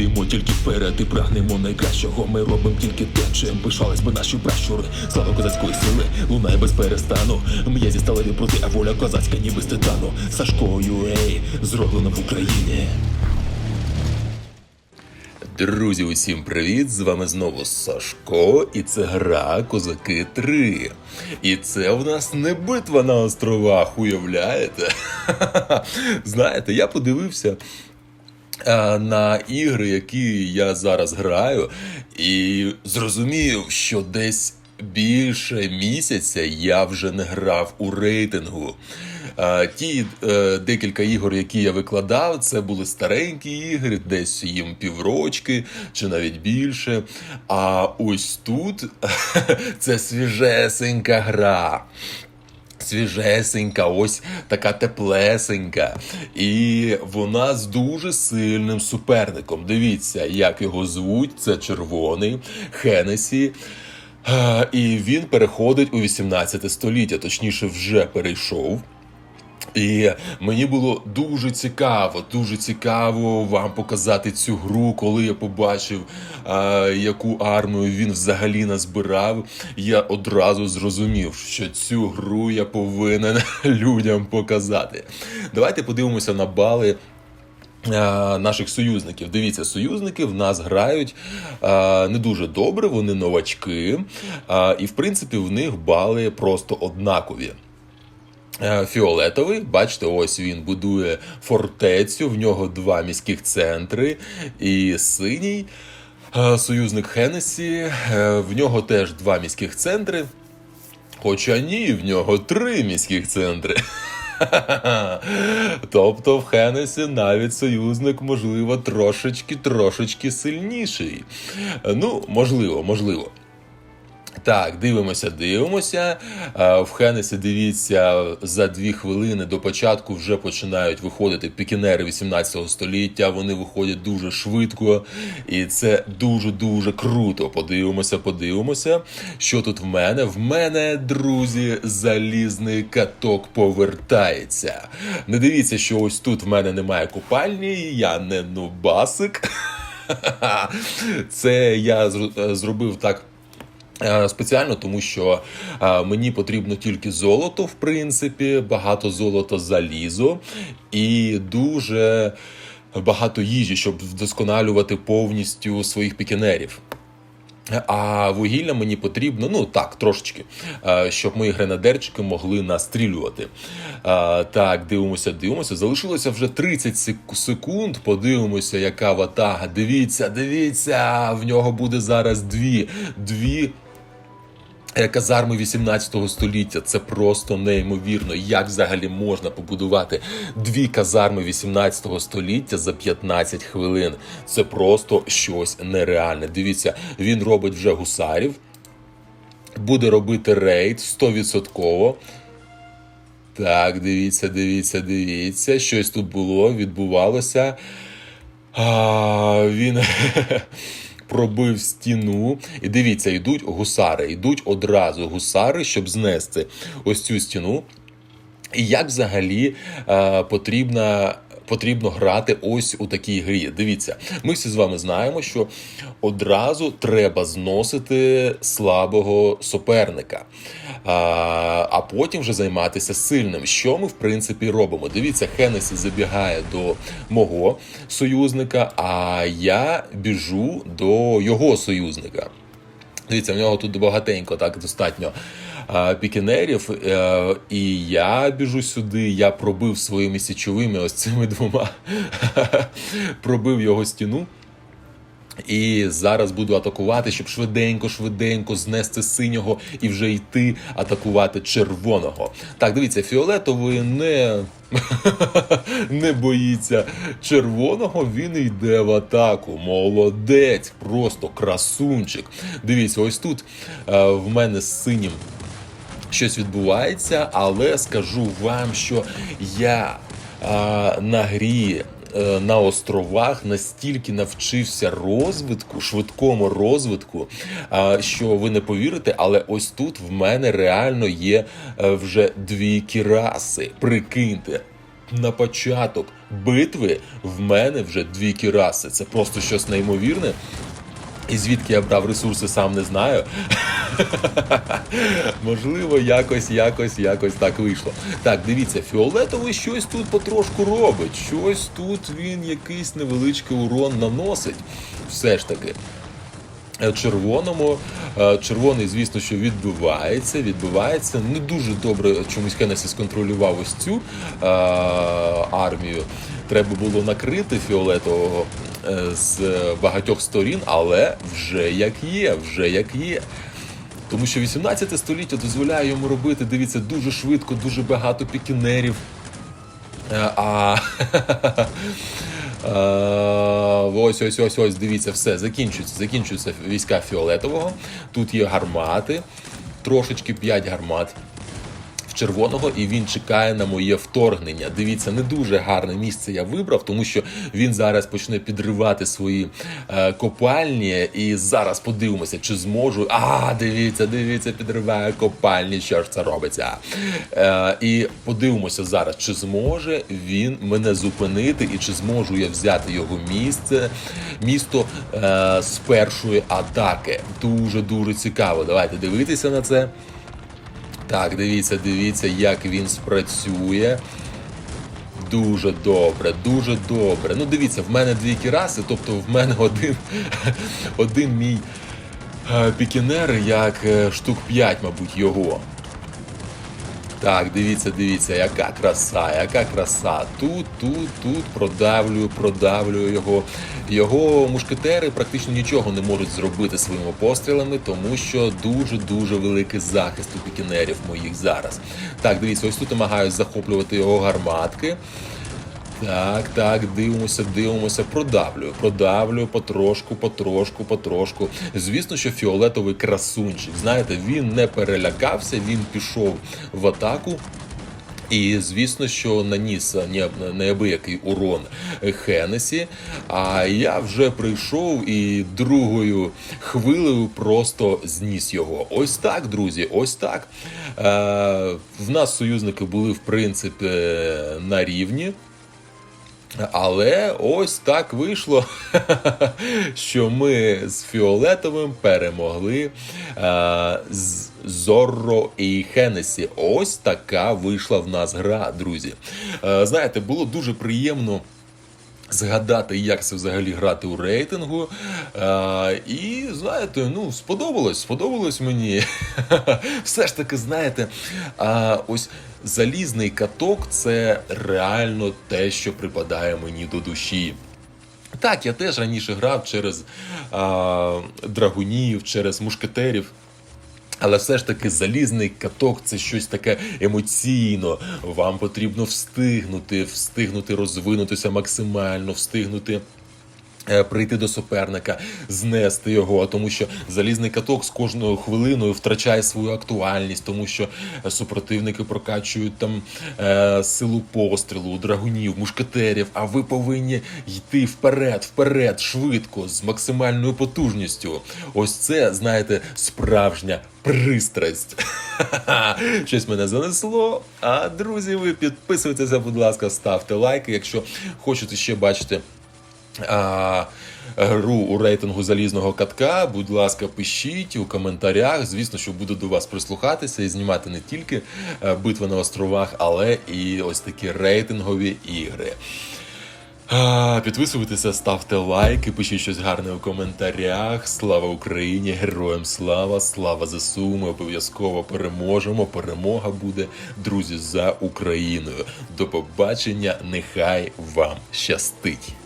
йдемо тільки вперед і прагнемо найкращого. Ми робимо тільки те, чим пишались би наші пращури. Слава козацької сили, лунає без перестану. М'язі сталеві проти, а воля козацька, ніби з титану. Сашко Юей, зроблено в Україні. Друзі, усім привіт! З вами знову Сашко, і це гра Козаки 3. І це в нас не битва на островах, уявляєте? Знаєте, я подивився на ігри, які я зараз граю, і зрозумів, що десь більше місяця я вже не грав у рейтингу. Е, Ті е, декілька ігор, які я викладав, це були старенькі ігри, десь їм піврочки чи навіть більше. А ось тут це свіжесенька гра. Свіжесенька, ось така теплесенька. І вона з дуже сильним суперником. Дивіться, як його звуть. Це червоний Хенесі. Е, І він переходить у 18 століття, точніше, вже перейшов. І мені було дуже цікаво, дуже цікаво вам показати цю гру, коли я побачив, а, яку армію він взагалі назбирав. Я одразу зрозумів, що цю гру я повинен людям показати. Давайте подивимося на бали. Наших союзників. Дивіться, союзники в нас грають а, не дуже добре, вони новачки, а, і в принципі в них бали просто однакові. Е, Фіолетовий, бачите, ось він будує фортецю, в нього два міських центри. І синій е, союзник Хенесі, е, в нього теж два міських центри. Хоча ні, в нього три міських центри. Тобто в Хенесі навіть союзник, можливо, трошечки трошечки сильніший. Ну, можливо, можливо. Так, дивимося, дивимося. Е, В Хенесі, дивіться, за дві хвилини до початку вже починають виходити пікінери 18 століття. Вони виходять дуже швидко, і це дуже-дуже круто. Подивимося, подивимося. Що тут в мене? В мене, друзі, залізний каток повертається. Не дивіться, що ось тут в мене немає купальні, я не нубасик. Це я зробив так. Е, Спеціально тому, що е, мені потрібно тільки золото, в принципі, багато золота залізо і дуже багато їжі, щоб вдосконалювати повністю своїх пікінерів. А вугілля мені потрібно, ну так, трошечки, е, щоб мої гренадерчики могли настрілювати. Так, дивимося, дивимося. Залишилося вже 30 секунд. Подивимося, яка ватага. Дивіться, дивіться, в нього буде зараз дві. Дві Казарми 18 століття це просто неймовірно. Як взагалі можна побудувати дві казарми 18 століття за 15 хвилин? Це просто щось нереальне. Дивіться, він робить вже гусарів, буде робити рейд 100%. Так, дивіться, дивіться, дивіться. Щось тут було, відбувалося. А, він пробив стіну. І дивіться, йдуть гусари, йдуть одразу гусари, щоб знести ось цю стіну. І як взагалі е, потрібно, потрібно грати ось у такій грі? Дивіться, ми всі з вами знаємо, що одразу треба зносити слабого суперника, а, потім вже займатися сильним. Що ми в принципі робимо? Дивіться, Хенесі забігає до мого союзника, а я біжу до його союзника. Дивіться, в нього тут багатенько, так достатньо пікінерів. Е, і я біжу сюди, я пробив своїми січовими ось цими двома, пробив його стіну. І зараз буду атакувати, щоб швиденько, швиденько знести синього і вже йти атакувати червоного. Так, дивіться, фіолетовий не, не боїться червоного. Він йде в атаку. Молодець, просто красунчик. Дивіться, ось тут е, в мене з синім щось відбувається, але скажу вам, що я а, на грі. е, На островах настільки навчився розвитку, швидкому розвитку, що ви не повірите, але ось тут в мене реально є е, вже дві кіраси. Прикиньте. на початок битви в мене вже дві кіраси. Це просто щось неймовірне. І звідки я брав ресурси, сам не знаю. Можливо, якось, якось, якось так вийшло. Так, дивіться, фіолетовий щось тут потрошку робить. Щось тут він якийсь невеличкий урон наносить. Все ж таки. Е, Червоному, е, червоний, звісно, що відбивається, відбивається. Не дуже добре чомусь Хеннесіс контролював ось цю е, армію. Треба було накрити фіолетового з багатьох сторін, але вже як є, вже як є. Тому що 18 століття дозволяє йому робити, дивіться, дуже швидко, дуже багато пікінерів. Е, А Е, ось ось ось ось дивіться, все закінчується. Закінчуються війська фіолетового. Тут є гармати, трошечки 5 гармат. В червоного і він чекає на моє вторгнення. Дивіться, не дуже гарне місце я вибрав, тому що він зараз почне підривати свої е, копальні. І зараз подивимося, чи зможу. А, дивіться, дивіться, підриває копальні. Що ж це робиться? Е, і подивимося зараз, чи зможе він мене зупинити, і чи зможу я взяти його місце, місто е, з першої атаки. Дуже дуже цікаво. Давайте дивитися на це. Так, дивіться, дивіться, як він спрацює. Дуже добре, дуже добре. Ну, дивіться, в мене дві кіраси, тобто в мене один, один мій е, пікінер, як е, штук 5, мабуть, його. Так, дивіться, дивіться, яка краса, яка краса. Тут, тут, тут продавлюю, продавлюю його. Його мушкетери практично нічого не можуть зробити своїми пострілами, тому що дуже-дуже великий захист у пікінерів моїх зараз. Так, дивіться, ось тут намагаюсь захоплювати його гарматки. Так, так, дивимося, дивимося, продавлюю, продавлюю потрошку, потрошку, потрошку. Звісно, що фіолетовий красунчик. Знаєте, він не перелякався, він пішов в атаку. І звісно, що наніс неабиякий урон Хенесі. А я вже прийшов і другою хвилею просто зніс його. Ось так, друзі, ось так. Е, в нас союзники були в принципі на рівні. Але ось так вийшло, що ми з Фіолетовим перемогли е, з Зорро і Хенесі. Ось така вийшла в нас гра, друзі. Е, знаєте, було дуже приємно. Згадати, як це взагалі грати у рейтингу. Е, і знаєте, ну сподобалось, сподобалось мені. Все ж таки, знаєте, а, ось залізний каток це реально те, що припадає мені до душі. Так, я теж раніше грав через а, драгунів, через мушкетерів. Але все ж таки залізний каток це щось таке емоційно. Вам потрібно встигнути, встигнути розвинутися максимально, встигнути. Е, Прийти до суперника, знести його, тому що залізний каток з кожною хвилиною втрачає свою актуальність, тому що супротивники прокачують там е, силу пострілу, драгунів, мушкетерів. А ви повинні йти вперед, вперед, швидко, з максимальною потужністю. Ось це, знаєте, справжня пристрасть. Щось мене занесло. А друзі, ви підписуйтеся, будь ласка, ставте лайки, якщо хочете ще бачити. Гру у рейтингу залізного катка, будь ласка, пишіть у коментарях. Звісно, що буду до вас прислухатися і знімати не тільки е, битви на островах, але і ось такі рейтингові ігри. Підписуйтеся, ставте лайки, пишіть щось гарне у коментарях. Слава Україні! Героям слава! Слава ЗСУ! Ми обов'язково переможемо. Перемога буде, друзі, за Україною. До побачення! Нехай вам щастить!